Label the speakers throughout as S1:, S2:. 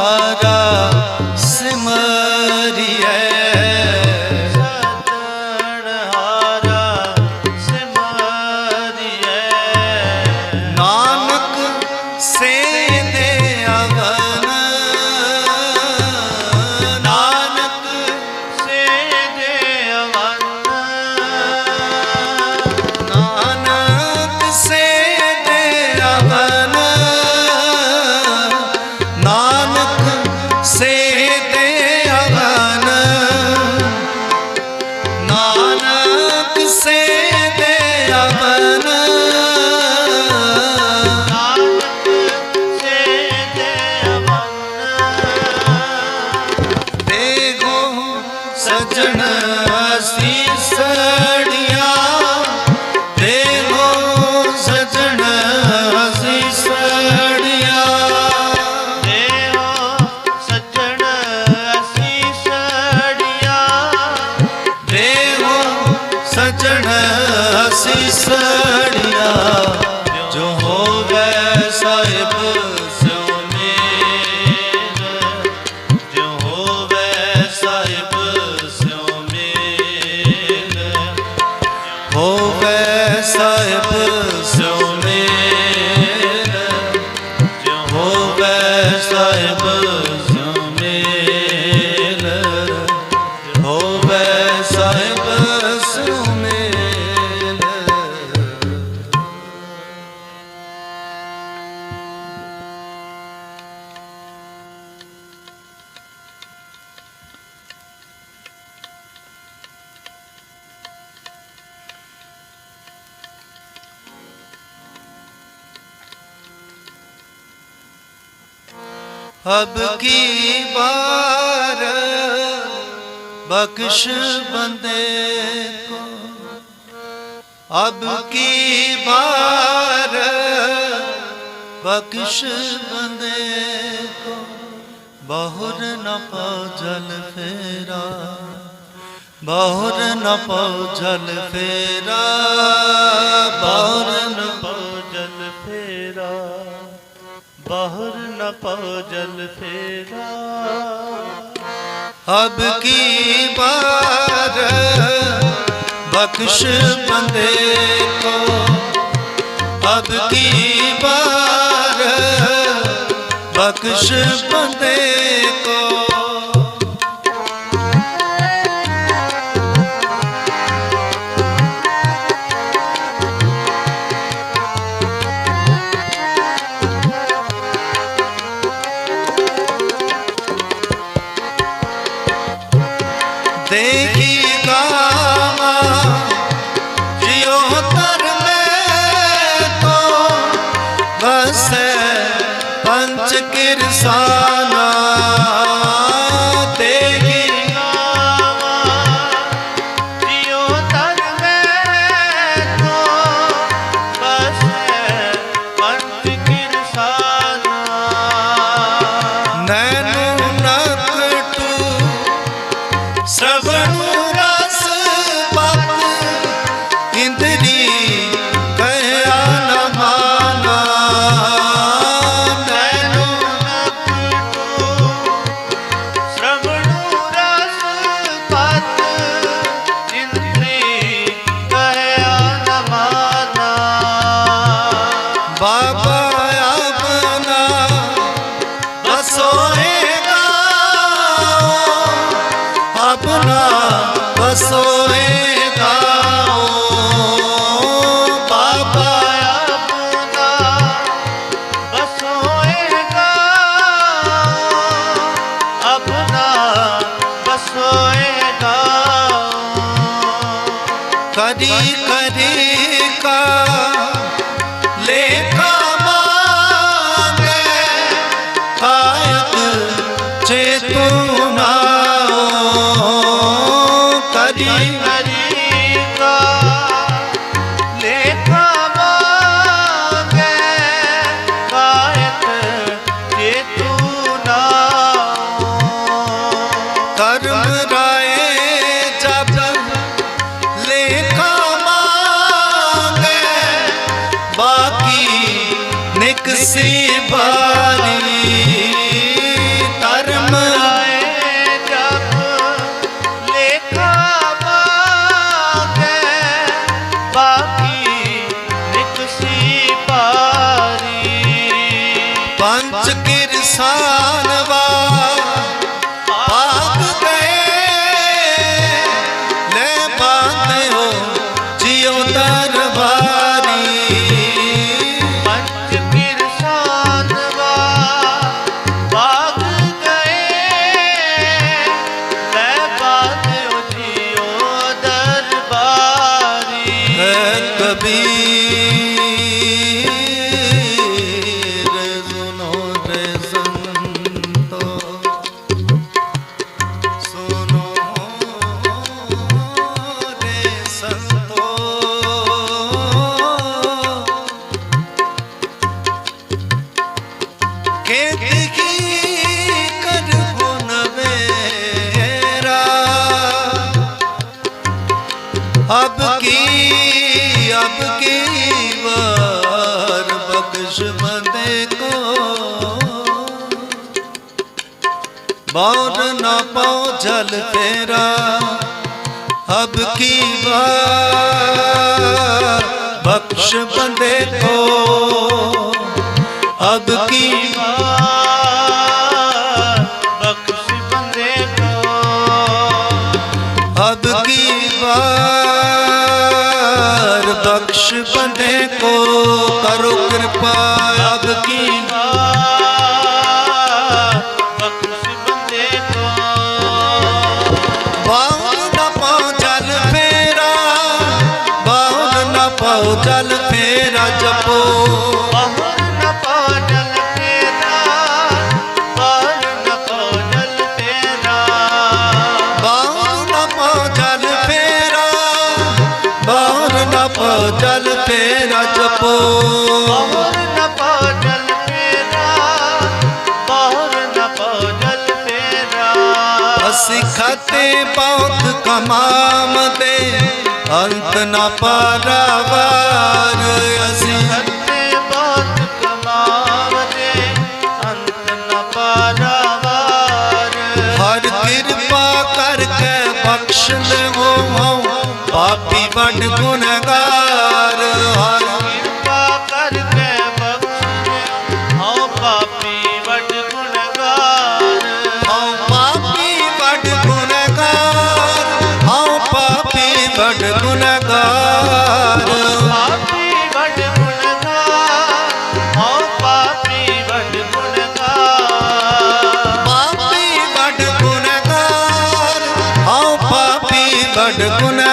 S1: ਹਾਰਾ ਸਜਣ ਅਸੀਸੜੀਆਂ ਦੇਗੋ ਹਬ ਕੀ ਬਾਰ, ਬਖਸ਼ ਬੰਦੇ ਕੋ। ਅਬ ਕੀ ਬਾਰ, ਬਖਸ਼ ਬੰਦੇ ਕੋ। ਬਹੁਰ ਨ ਪਾਉ ਜਲ ਫੇਰਾ, ਬਹੁਰ ਨਾ ਪਾਉ ਜਲ ਫੇਰਾ, ਬਹੁਰ ਨ
S2: ਪਾਉ ਜਲ ਫੇਰਾ। ਬਹੁਰ न पाओ जल फेरा
S1: अब की बार बख्श बंदे को अब की बार बख्श बंदे को
S2: देखी का
S1: ਕਰੀ ਕਰੀ ਕਾ ਲੇਖਾ ਮੰਗੇ ਕਾਇਕ ਚੇਤੂ ਨਾਓ ਕਰੀ
S2: ਹਰੀ ਕਾ
S1: see मौन न पाओ जल तेरा अब की बार बख्श बंदे को अब की ਪਾਓ ਜਲ ਫੇਰਾ ਜਪੋ।
S2: ਬਾਹਰ ਨਾ
S1: ਜਲ ਫੇਰਾ ਬਾਹਰ ਨਾ ਫੇਰਾ
S2: ਬਾਹਰ ਨਾ ਫੇਰਾ ਬਾਹਰ ਨਾ ਪਾਓ ਫੇਰਾ ਜਪੋ।
S1: ਅਸੀਂ ਖਾਤੇ ਬਹੁਤ ਕਮਾਮਦੇ ਅੰਤ ਨਾ ਪਾਰਾਵਾਰ ਅਸੀਂ ਗੁਨਹਗਾਰ
S2: ਪਾਪੀ ਵੱਡ ਗੁਣਗਾਰ
S1: ਹਉ ਪਾਪੀ ਵੱਡ
S2: ਗੁਣਗਾਰ ਪਾਪੀ ਵੱਡ
S1: ਗੁਨਹਗਾਰ ਹਉ ਪਾਪੀ ਵੱਡ ਗੁਨਹਗਾਰ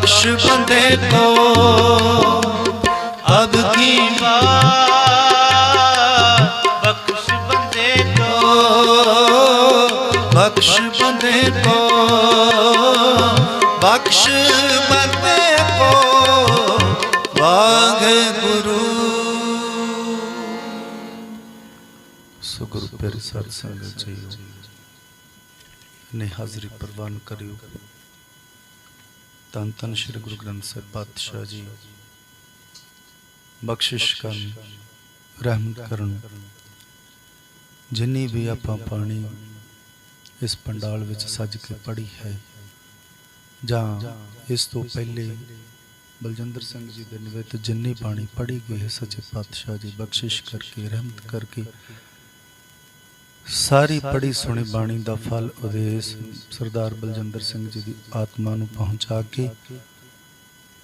S1: बख्श बंदे को अब की
S2: बात बख्श बंदे
S1: को बख्श बंदे को बख्श बंदे को वाघ गुरु सुगुरु पर सत्संग चाहिए ने हाजिरी परवान करियो ਤਨ ਤਨ ਸ੍ਰੀ ਗੁਰੂ ਗ੍ਰੰਥ ਸਾਹਿਬ ਪਾਤਸ਼ਾਹ ਜੀ। ਬਖਸ਼ਿਸ਼ ਕਰਨ ਰਹਿਮਤ ਕਰਨ। ਜਿੰਨੀ ਵੀ ਆਪਾਂ ਪਾਣੀ ਇਸ ਪੰਡਾਲ ਵਿੱਚ ਸੱਜ ਕੇ ਪੜੀ ਹੈ, ਜਾਂ ਇਸ ਤੋਂ ਪਹਿਲੇ ਬਲਜਿੰਦਰ ਸਿੰਘ ਜੀ ਦੇ ਨਿਵੇਦ ਜਿੰਨੀ ਪਾਣੀ ਪੜੀ ਗਈ ਹੈ, ਸੱਚੇ ਪਾਤਸ਼ਾਹ ਜੀ ਬਖਸ਼ਿਸ਼ ਕਰਕੇ, ਰਹਿਮਤ ਕਰਕੇ ਸਾਰੀ ਪੜੀ ਸੁਣੀ ਬਾਣੀ ਦਾ ਫਲ ਉਦੇਸ ਸਰਦਾਰ ਬਲਜਿੰਦਰ ਸਿੰਘ ਜੀ ਦੀ ਆਤਮਾ ਨੂੰ ਪਹੁੰਚਾ ਕੇ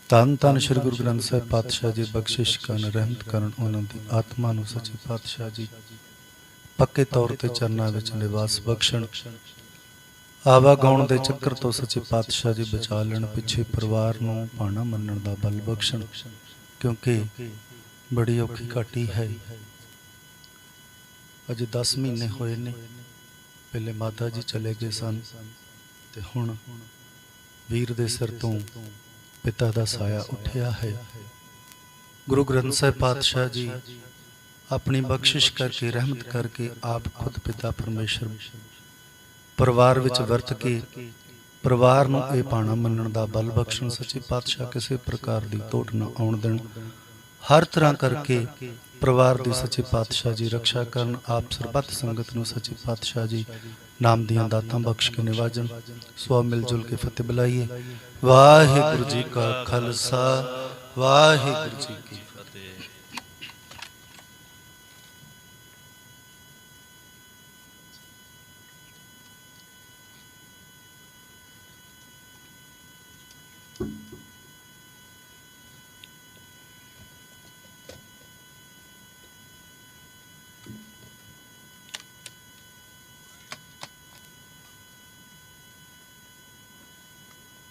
S1: ਤਨ ਤਨ ਸ੍ਰੀ ਗੁਰੂ ਗ੍ਰੰਥ ਸਾਹਿਬ ਪਾਤਸ਼ਾਹ ਜੀ ਬਖਸ਼ਿਸ਼ ਕਰਨ ਰਹਿਮਤ ਕਰਨ ਉਹਨਾਂ ਦੀ ਆਤਮਾ ਨੂੰ ਸੱਚੇ ਪਾਤਸ਼ਾਹ ਜੀ। ਪੱਕੇ ਤੌਰ ਤੇ ਚਰਨਾਂ ਵਿੱਚ ਨਿਵਾਸ ਬਖਸ਼ਣ। ਆਵਾਗਾਉਣ ਦੇ ਚੱਕਰ ਤੋਂ ਸੱਚੇ ਪਾਤਸ਼ਾਹ ਜੀ ਬਚਾ ਲੈਣ ਪਿੱਛੇ ਪਰਿਵਾਰ ਨੂੰ ਭਾਣਾ ਮੰਨਣ ਦਾ ਬਲ ਬਖਸ਼ਣ। ਕਿਉਂਕਿ ਬੜੀ ਔਖੀ ਘਾਟੀ ਹੈ। ਅਜੇ 10 ਮਹੀਨੇ ਹੋਏ ਨੇ। ਪਹਿਲੇ ਮਾਤਾ ਜੀ ਚਲੇ ਗਏ ਸਨ ਤੇ ਹੁਣ ਵੀਰ ਦੇ ਸਿਰ ਤੋਂ ਪਿਤਾ ਦਾ ਸਾਇਆ ਉੱਠਿਆ ਹੈ। ਗੁਰੂ ਗ੍ਰੰਥ ਸਾਹਿਬ ਪਾਤਸ਼ਾਹ ਜੀ ਆਪਣੀ ਬਖਸ਼ਿਸ਼ ਕਰਕੇ, ਰਹਿਮਤ ਕਰਕੇ ਆਪ ਖੁਦ ਪਿਤਾ ਪਰਮੇਸ਼ਰ ਪਰਿਵਾਰ ਵਿੱਚ ਵਰਤ ਕੇ ਪਰਿਵਾਰ ਨੂੰ ਇਹ ਪਾਣਾ ਮੰਨਣ ਦਾ ਬਲ ਬਖਸ਼ਣ, ਸੱਚੇ ਪਾਤਸ਼ਾਹ ਕਿਸੇ ਪ੍ਰਕਾਰ ਦੀ ਤੋਟ ਨਾ ਆਉਣ ਦੇਣ। ਹਰ ਤਰ੍ਹਾਂ ਕਰਕੇ ਪਰਿਵਾਰ ਦੀ ਸੱਚੇ ਪਾਤਸ਼ਾਹ ਜੀ, ਰੱਖਿਆ ਕਰਨ ਆਪ ਸਰਬੱਤ ਸੰਗਤ ਨੂੰ ਸੱਚੇ ਪਾਤਸ਼ਾਹ ਜੀ, ਨਾਮ ਦੀਆਂ ਦਾਤਾਂ ਬਖਸ਼ ਕੇ ਨਿਵਾਜਣ ਸੋ ਮਿਲ ਜੁਲ ਕੇ ਫਤਿਹ ਬੁਲਾਈਏ। ਵਾਹਿਗੁਰੂ ਜੀ ਕਾ ਖਾਲਸਾ, ਵਾਹਿਗੁਰੂ ਜੀ ਕੀ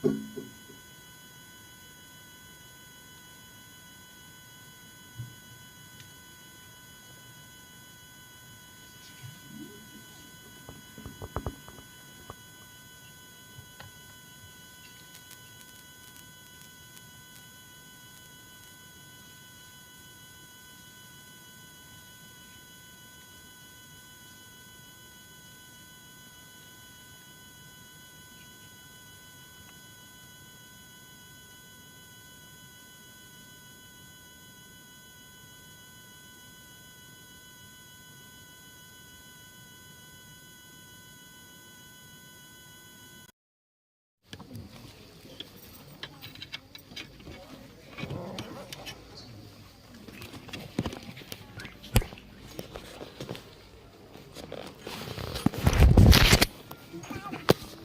S2: Thank
S1: you.